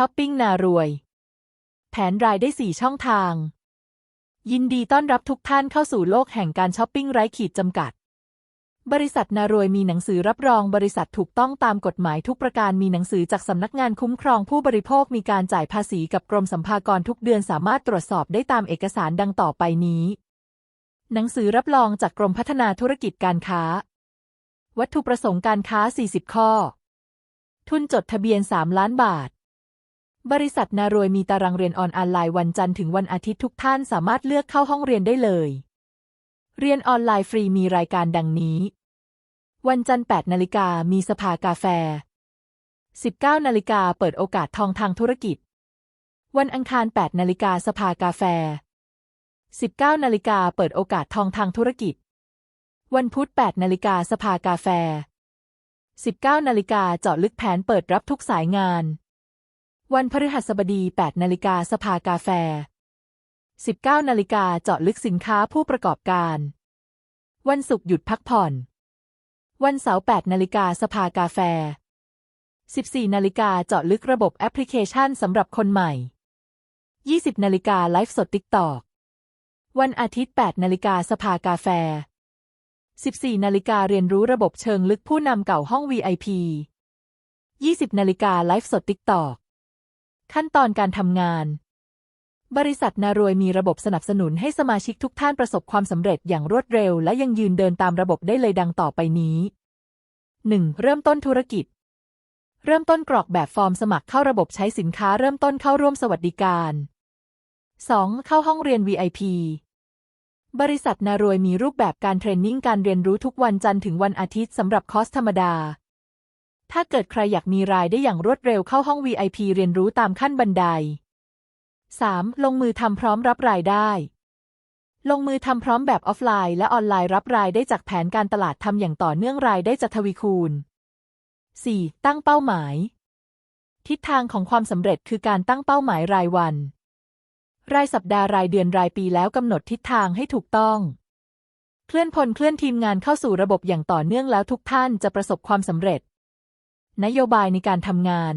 ช้อปปิ้งนารวย แผนรายได้ 4 ช่องทาง ยินดีต้อนรับทุกท่านเข้าสู่โลกแห่งการช้อปปิ้งไร้ขีดจำกัด บริษัทนารวยมีหนังสือรับรองบริษัทถูกต้องตามกฎหมายทุกประการมีหนังสือจากสำนักงานคุ้มครองผู้บริโภคมีการจ่ายภาษีกับกรมสัมภากรทุกเดือนสามารถตรวจสอบได้ตามเอกสารดังต่อไปนี้ หนังสือรับรองจากกรมพัฒนาธุรกิจการค้า วัตถุประสงค์การค้า 40 ข้อ ทุนจดทะเบียน 3 ล้านบาท บริษัทนารวยมีตารางเรียนออนไลน์วันจันทร์ถึงวันอาทิตย์ทุกท่านสามารถเลือกเข้าห้องเรียนได้เลย เรียนออนไลน์ฟรีมีรายการดังนี้ วันจันทร์ 8 นาฬิกามีสภากาแฟ 19 นาฬิกาเปิดโอกาสทองทางธุรกิจ วันอังคาร 8 นาฬิกาสภากาแฟ 19นาฬิกาเปิดโอกาสทองทางธุรกิจ วันพุธ8นาฬิกาสภากาแฟ 19นาฬิกาเจาะลึกแผนเปิดรับทุกสายงาน วันพฤหัสบดี8นาฬิกาสภากาแฟ 19นาฬิกาเจาะลึกสินค้าผู้ประกอบการ วันศุกร์หยุดพักผ่อน วันเสาร์8นาฬิกาสภากาแฟ 14นาฬิกาเจาะลึกระบบแอปพลิเคชันสำหรับคนใหม่ 20นาฬิกาไลฟ์สดติ๊กตอก วันอาทิตย์ 8 นาฬิกาสภากาแฟ 14 นาฬิกาเรียนรู้ระบบเชิงลึกผู้นำเก่าห้อง VIP 20 นาฬิกาไลฟ์สดติ๊กตอกขั้นตอนการทำงาน บริษัทนารวยมีระบบสนับสนุนให้สมาชิกทุกท่านประสบความสำเร็จอย่างรวดเร็ว และยังยืนเดินตามระบบได้เลยดังต่อไปนี้ 1. เริ่มต้นธุรกิจ เริ่มต้นกรอกแบบฟอร์มสมัครเข้าระบบใช้สินค้าเริ่มต้นเข้าร่วมสวัสดิการ 2. เข้าห้องเรียน VIP บริษัทนารวยมีรูปแบบการเทรนนิ่งการเรียนรู้ทุกวันจันทร์ถึงวันอาทิตย์สำหรับคอร์สธรรมดา ถ้าเกิดใครอยากมีรายได้อย่างรวดเร็วเข้าห้อง VIP เรียนรู้ตามขั้นบันได 3. ลงมือทำพร้อมรับรายได้ ลงมือทำพร้อมแบบออฟไลน์ และออนไลน์รับรายได้จากแผนการตลาดทำอย่างต่อเนื่องรายได้จะทวีคูณ 4. ตั้งเป้าหมาย ทิศทางของความสำเร็จคือการตั้งเป้าหมายรายวัน รายสัปดาห์รายเดือนรายปีแล้วกำหนดทิศทางให้ถูกต้อง เคลื่อนพลเคลื่อนทีมงานเข้าสู่ระบบอย่างต่อเนื่องแล้วทุกท่านจะประสบความสำเร็จ นโยบายในการทำงาน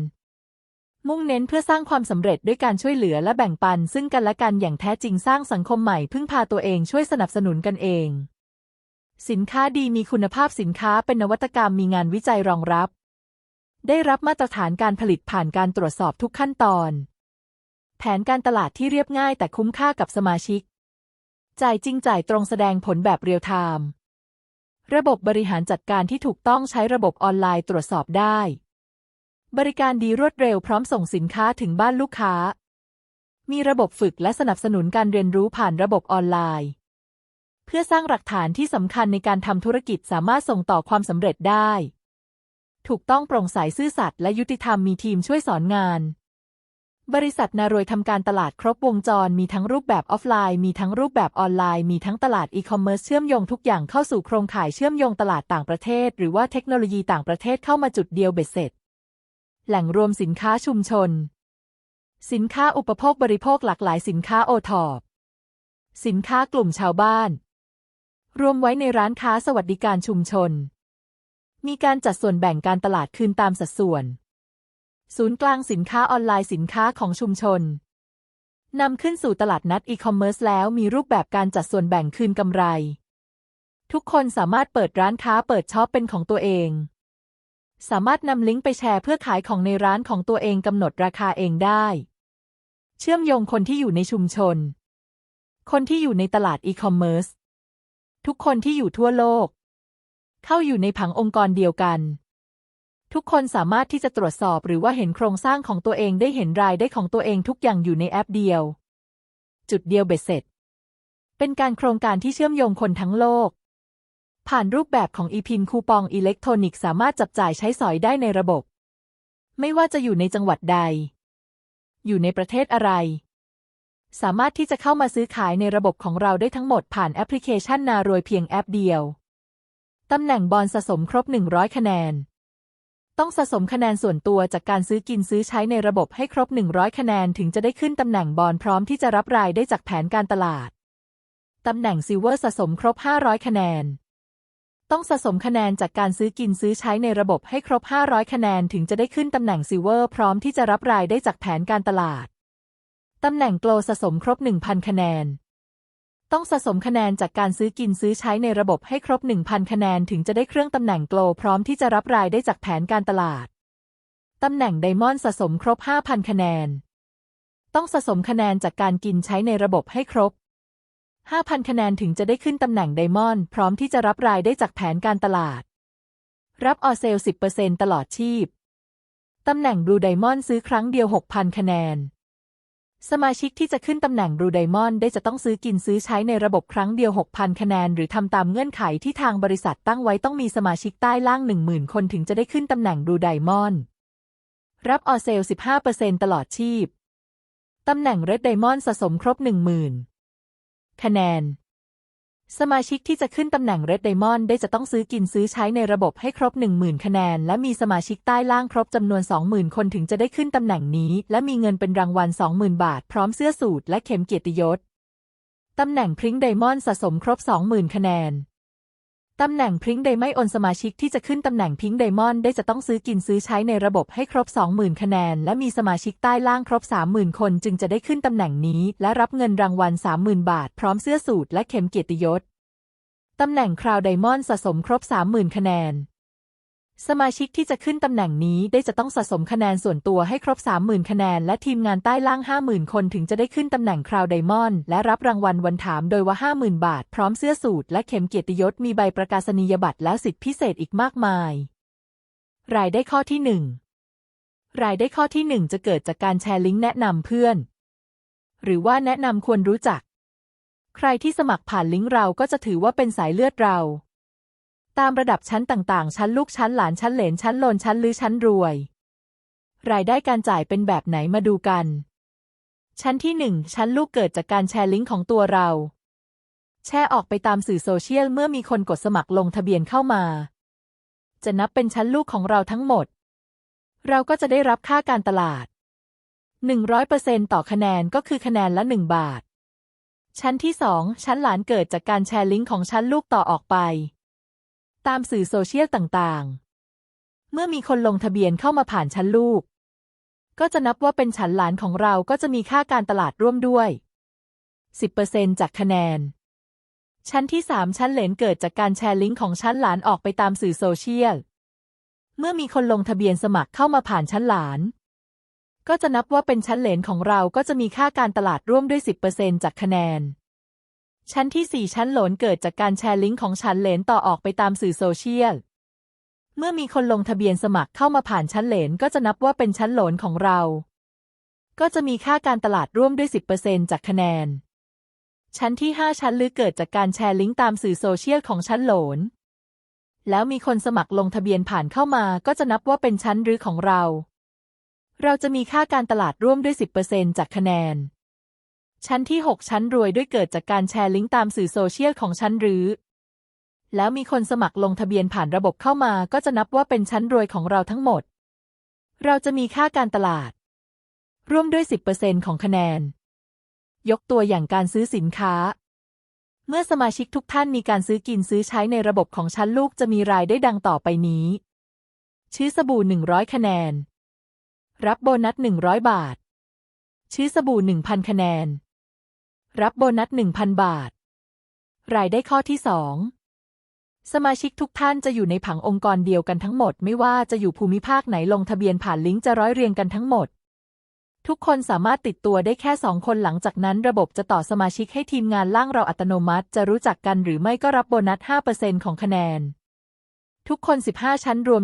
มุ่งเน้นเพื่อสร้างความสำเร็จด้วยการช่วยเหลือและแบ่งปัน ซึ่งกันและกันอย่างแท้จริงสร้างสังคมใหม่พึ่งพาตัวเองช่วยสนับสนุนกันเอง สินค้าดีมีคุณภาพสินค้าเป็นนวัตกรรมมีงานวิจัยรองรับ ได้รับมาตรฐานการผลิตผ่านการตรวจสอบทุกขั้นตอน แผนการตลาดที่เรียบง่ายแต่คุ้มค่ากับสมาชิก จ่ายจริงจ่ายตรงแสดงผลแบบเรียลไทม์ ระบบบริหารจัดการที่ถูกต้องใช้ระบบออนไลน์ตรวจสอบได้ บริการดีรวดเร็วพร้อมส่งสินค้าถึงบ้านลูกค้า มีระบบฝึกและสนับสนุนการเรียนรู้ผ่านระบบออนไลน์ เพื่อสร้างหลักฐานที่สำคัญในการทำธุรกิจสามารถส่งต่อความสำเร็จได้ ถูกต้องโปร่งใสซื่อสัตย์และยุติธรรมมีทีมช่วยสอนงาน บริษัทนารวยทำการตลาดครบวงจรมีทั้งรูปแบบออฟไลน์ มีทั้งรูปแบบออนไลน์ มีทั้งตลาดอีคอมเมิร์ซเชื่อมโยงทุกอย่างเข้าสู่โครงข่ายเชื่อมโยงตลาดต่างประเทศ หรือว่าเทคโนโลยีต่างประเทศเข้ามาจุดเดียวเบ็ดเสร็จ แหล่งรวมสินค้าชุมชน สินค้าอุปโภคบริโภคหลากหลายสินค้าโอทอปสินค้ากลุ่มชาวบ้าน รวมไว้ในร้านค้าสวัสดิการชุมชน มีการจัดส่วนแบ่งการตลาดคืนตามสัดส่วน ศูนย์กลางสินค้าออนไลน์สินค้าของชุมชนนำขึ้นสู่ตลาดนัดอีคอมเมิร์ซแล้วมีรูปแบบการจัดส่วนแบ่งคืนกำไร ทุกคนสามารถเปิดร้านค้าเปิดช็อปเป็นของตัวเอง สามารถนำลิงก์ไปแชร์เพื่อขายของในร้านของตัวเองกำหนดราคาเองได้ เชื่อมโยงคนที่อยู่ในชุมชน คนที่อยู่ในตลาดอีคอมเมิร์ซทุกคนที่อยู่ทั่วโลก เข้าอยู่ในผังองค์กรเดียวกัน ทุกคนสามารถที่จะตรวจสอบหรือว่าเห็นโครงสร้างของตัวเองได้เห็นรายได้ของตัวเองทุกอย่างอยู่ในแอปเดียว จุดเดียวเบ็ดเสร็จ เป็นการโครงการที่เชื่อมโยงคนทั้งโลก ผ่านรูปแบบของอีพินคูปองอิเล็กทรอนิกส์สามารถจับจ่ายใช้สอยได้ในระบบ ไม่ว่าจะอยู่ในจังหวัดใด อยู่ในประเทศอะไร สามารถที่จะเข้ามาซื้อขายในระบบของเราได้ทั้งหมดผ่านแอปพลิเคชันนารวยเพียงแอปเดียวตำแหน่งบอลสะสมครบ 100 คะแนน ต้องสะสมคะแนนส่วนตัวจากการซื้อกินซื้อใช้ในระบบให้ครบ 100 คะแนนถึงจะได้ขึ้นตำแหน่งบอลพร้อมที่จะรับรายได้จากแผนการตลาด ตำแหน่งซิลเวอร์สะสมครบ 500 คะแนน ต้องสะสมคะแนนจากการซื้อกินซื้อใช้ในระบบให้ครบ 500 คะแนนถึงจะได้ขึ้นตำแหน่งซิลเวอร์พร้อมที่จะรับรายได้จากแผนการตลาด ตำแหน่งโกลสะสมครบ 1,000 คะแนน ต้องสะสมคะแนนจากการซื้อกินซื้อใช้ในระบบให้ครบ 1,000 คะแนนถึงจะได้เครื่องตำแหน่งโกลพร้อมที่จะรับรายได้จากแผนการตลาด ตำแหน่งไดมอนด์สะสมครบ 5,000 คะแนน ต้องสะสมคะแนนจากการกินใช้ในระบบให้ครบ 5,000 คะแนนถึงจะได้ขึ้นตำแหน่งไดมอนด์พร้อมที่จะรับรายได้จากแผนการตลาด รับออเซล 10%ตลอดชีพ ตำแหน่งบลูไดมอนด์ซื้อครั้งเดียว 6,000 คะแนน สมาชิกที่จะขึ้นตำแหน่งบรูไดมอนด์ได้จะต้องซื้อกินซื้อใช้ในระบบครั้งเดียว 6,000 คะแนน หรือทำตามเงื่อนไขที่ทางบริษัทตั้งไว้ต้องมีสมาชิกใต้ล่าง 10,000 คนถึงจะได้ขึ้นตำแหน่งบรูไดมอนด์รับออเซล 15%ตลอดชีพ ตำแหน่งเรดไดมอนด์สะสมครบ 10,000 คะแนน สมาชิกที่จะขึ้นตำแหน่งเรดไดมอนด์ได้จะต้องซื้อกินซื้อใช้ในระบบให้ครบ 10,000 คะแนน และมีสมาชิกใต้ล่างครบจำนวน 20,000 คนถึงจะได้ขึ้นตำแหน่งนี้ และมีเงินเป็นรางวัล 20,000 บาท พร้อมเสื้อสูทและเข็มเกียรติยศ ตำแหน่งพริ้งไดมอนด์สะสมครบ 20,000 คะแนน ตำแหน่งพริ้งไดไม่โอนสมาชิกที่จะขึ้นตำแหน่งพิงไดมอนด์ได้จะต้องซื้อกินซื้อใช้ในระบบให้ครบ 20,000 คะแนน และมีสมาชิกใต้ล่างครบ 30,000 คนจึงจะได้ขึ้นตำแหน่งนี้ และรับเงินรางวัล 30,000 บาท พร้อมเสื้อสูทและเข็มเกียรติยศ ตำแหน่งคราวไดมอนด์สะสมครบ 30,000 คะแนน สมาชิกที่จะขึ้นตำแหน่งนี้ได้จะต้องสะสมคะแนนส่วนตัวให้ครบ 30,000 คะแนน และทีมงานใต้ล่าง 50,000 คนถึงจะได้ขึ้นตำแหน่งคราวไดมอนด์และรับรางวัลวันถามโดยว่า 50,000 บาท พร้อมเสื้อสูทและเข็มเกียรติยศมีใบประกาศนียบัตรและสิทธิพิเศษอีกมากมาย รายได้ข้อที่ 1 รายได้ข้อที่ 1 จะเกิดจากการแชร์ลิงก์แนะนำเพื่อน หรือว่าแนะนำควรรู้จัก ใครที่สมัครผ่านลิงก์เราก็จะถือว่าเป็นสายเลือดเรา ตามระดับชั้นต่างๆ ชั้นลูกชั้นหลานชั้นเหลนชั้นโลนชั้นลือชั้นรวย รายได้การจ่ายเป็นแบบไหนมาดูกัน ชั้นที่หนึ่งชั้นลูกเกิดจากการแชร์ลิงก์ของตัวเรา แชร์ออกไปตามสื่อโซเชียลเมื่อมีคนกดสมัครลงทะเบียนเข้ามา จะนับเป็นชั้นลูกของเราทั้งหมด เราก็จะได้รับค่าการตลาด 100%ต่อคะแนนก็คือคะแนนละ 1 บาทชั้นที่สองชั้นหลานเกิดจากการแชร์ลิงก์ของชั้นลูกต่อออกไป ตามสื่อโซเชียลต่างๆ เมื่อมีคนลงทะเบียนเข้ามาผ่านชั้นลูก ก็จะนับว่าเป็นชั้นหลานของเราก็จะมีค่าการตลาดร่วมด้วย 10%จากคะแนน ชั้นที่สามชั้นเหลนเกิดจากการแชร์ลิงก์ของชั้นหลานออกไปตามสื่อโซเชียล เมื่อมีคนลงทะเบียนสมัครเข้ามาผ่านชั้นหลาน ก็จะนับว่าเป็นชั้นเหลนของเราก็จะมีค่าการตลาดร่วมด้วย 10%จากคะแนน ชั้นที่ 4 ชั้นหลนเกิดจากการแชร์ลิงก์ของชั้นเหลนต่อออกไปตามสื่อโซเชียล เมื่อมีคนลงทะเบียนสมัครเข้ามาผ่านชั้นเหลนก็จะนับว่าเป็นชั้นหลนของเรา ก็จะมีค่าการตลาดร่วมด้วย 10%จากคะแนน ชั้นที่ 5 ชั้นลึกเกิดจากการแชร์ลิงก์ตามสื่อโซเชียลของชั้นหลน แล้วมีคนสมัครลงทะเบียนผ่านเข้ามาก็จะนับว่าเป็นชั้นรือของเรา เราจะมีค่าการตลาดร่วมด้วย 10%จากคะแนน ชั้นที่ 6 ชั้นรวยด้วยเกิดจากการแชร์ลิงก์ตามสื่อโซเชียลของชั้นหรือ แล้วมีคนสมัครลงทะเบียนผ่านระบบเข้ามาก็จะนับว่าเป็นชั้นรวยของเราทั้งหมด เราจะมีค่าการตลาด ร่วมด้วย 10%ของคะแนน ยกตัวอย่างการซื้อสินค้า เมื่อสมาชิกทุกท่านมีการซื้อกินซื้อใช้ในระบบของชั้นลูกจะมีรายได้ดังต่อไปนี้ ชื่อสบู่ 100 คะแนน รับโบนัส 100 บาท ชื่อสบู่ 1,000 คะแนน รับโบนัส 1,000 บาท รายได้ข้อที่2สมาชิกทุกท่านจะอยู่ในผังองค์กรเดียวกันทั้งหมด ไม่ว่าจะอยู่ภูมิภาคไหนลงทะเบียนผ่านลิงก์จะร้อยเรียงกันทั้งหมด ทุกคนสามารถติดตัวได้แค่สองคนหลังจากนั้น ระบบจะต่อสมาชิกให้ทีมงานล่างเราอัตโนมัติ จะรู้จักกันหรือไม่ก็รับโบนัส 5%ของคะแนน ทุกคน 15 ชั้นรวม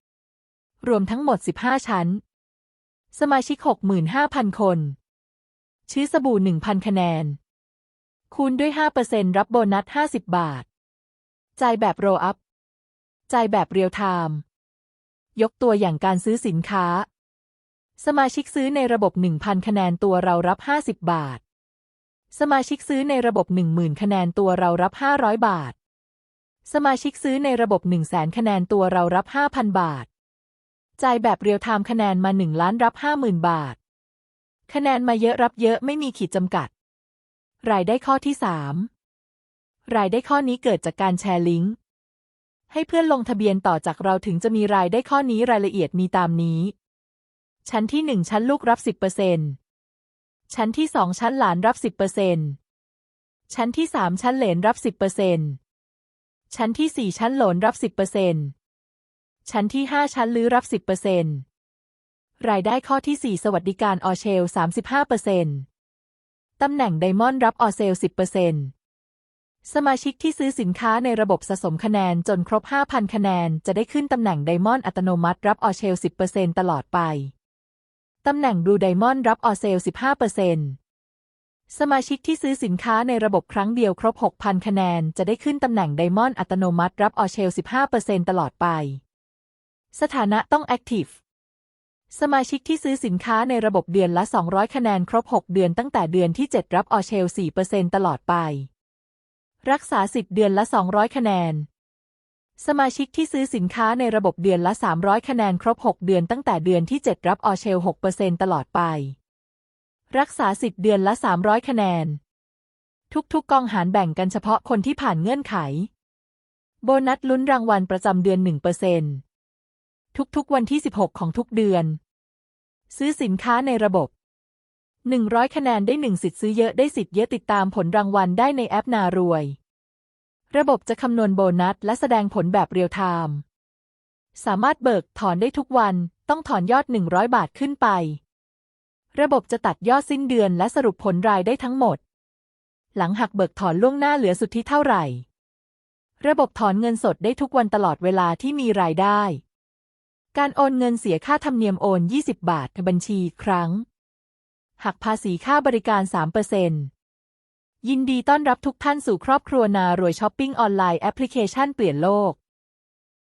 75%รวมทั้งหมด 15 ชั้น สมาชิก 65,000 คน ชื่อสบู่ 1,000 คะแนน คูณด้วย 5%รับโบนัส 50 บาท จ่ายแบบโรอัพ จ่ายแบบเรียลไทม์ ยกตัวอย่างการซื้อสินค้า สมาชิกซื้อในระบบ 1,000 คะแนนตัวเรารับ 50 บาท สมาชิกซื้อในระบบ 10,000 คะแนนตัวเรารับ 500 บาท สมาชิกซื้อในระบบ 100,000 คะแนนตัวเรารับ 5,000 บาท จ่ายแบบเรียลไทม์คะแนนมา 1 ล้านรับ 50,000 บาท คะแนนมาเยอะรับเยอะไม่มีขีดจำกัด รายได้ข้อที่ 3 รายได้ข้อนี้เกิดจากการแชร์ลิงก์ ให้เพื่อนลงทะเบียนต่อจากเราถึงจะมีรายได้ข้อนี้รายละเอียดมีตามนี้ ชั้นที่ 1 ชั้นลูกรับ 10%ชั้นที่ 2 ชั้นหลานรับ 10%ชั้นที่ 3 ชั้นเหลนรับ 10%ชั้นที่ 4 ชั้นหลนรับ 10%ชั้นที่ 5 ชั้นลือรับ 10% รายได้ข้อที่ 4 สวัสดิการออเชล 35%ตำแหน่งไดมอนด์รับออเซล 10%สมาชิกที่ซื้อสินค้าในระบบสะสมคะแนนจนครบ 5,000 คะแนน จะได้ขึ้นตำแหน่งไดมอนด์อัตโนมัติรับออเชล 10%ตลอดไป ตำแหน่งบลูไดมอนด์รับออเซล 15%สมาชิกที่ซื้อสินค้าในระบบครั้งเดียวครบ 6,000 คะแนน จะได้ขึ้นตำแหน่งไดมอนด์อัตโนมัติรับออเชล 15%ตลอดไป สถานะต้อง Active สมาชิกที่ซื้อสินค้าในระบบเดือนละ 200 คะแนนครบ 6 เดือนตั้งแต่เดือนที่ 7 รับออเชล 4%ตลอดไป รักษาสิทธิ์เดือนละ 200 คะแนน สมาชิกที่ซื้อสินค้าในระบบเดือนละ 300 คะแนนครบ 6 เดือนตั้งแต่เดือนที่ 7 รับออเชล 6%ตลอดไป รักษาสิทธิ์เดือนละ 300 คะแนน ทุก ๆกองหารแบ่งกันเฉพาะคนที่ผ่านเงื่อนไข โบนัสลุ้นรางวัลประจำเดือน 1% ทุกๆ วันที่ 16 ของทุกเดือน ซื้อสินค้าในระบบ 100 คะแนนได้ 1 สิทธิ์ซื้อเยอะได้สิทธิ์เยอะติดตามผลรางวัลได้ในแอปนารวย ระบบจะคำนวณโบนัส และแสดงผลแบบเรียลไทม์สามารถเบิกถอนได้ทุกวัน ต้องถอนยอด 100 บาทขึ้นไป ระบบจะตัดยอดสิ้นเดือนและสรุปผลรายได้ทั้งหมด หลังหักเบิกถอนล่วงหน้าเหลือสุทธิเท่าไหร่ ระบบถอนเงินสดได้ทุกวันตลอดเวลาที่มีรายได้ การโอนเงินเสียค่าธรรมเนียมโอน 20 บาทบัญชีครั้ง หักภาษีค่าบริการ 3%ยินดีต้อนรับทุกท่านสู่ครอบครัวนารวยช้อปปิ้งออนไลน์แอปพลิเคชันเปลี่ยนโลก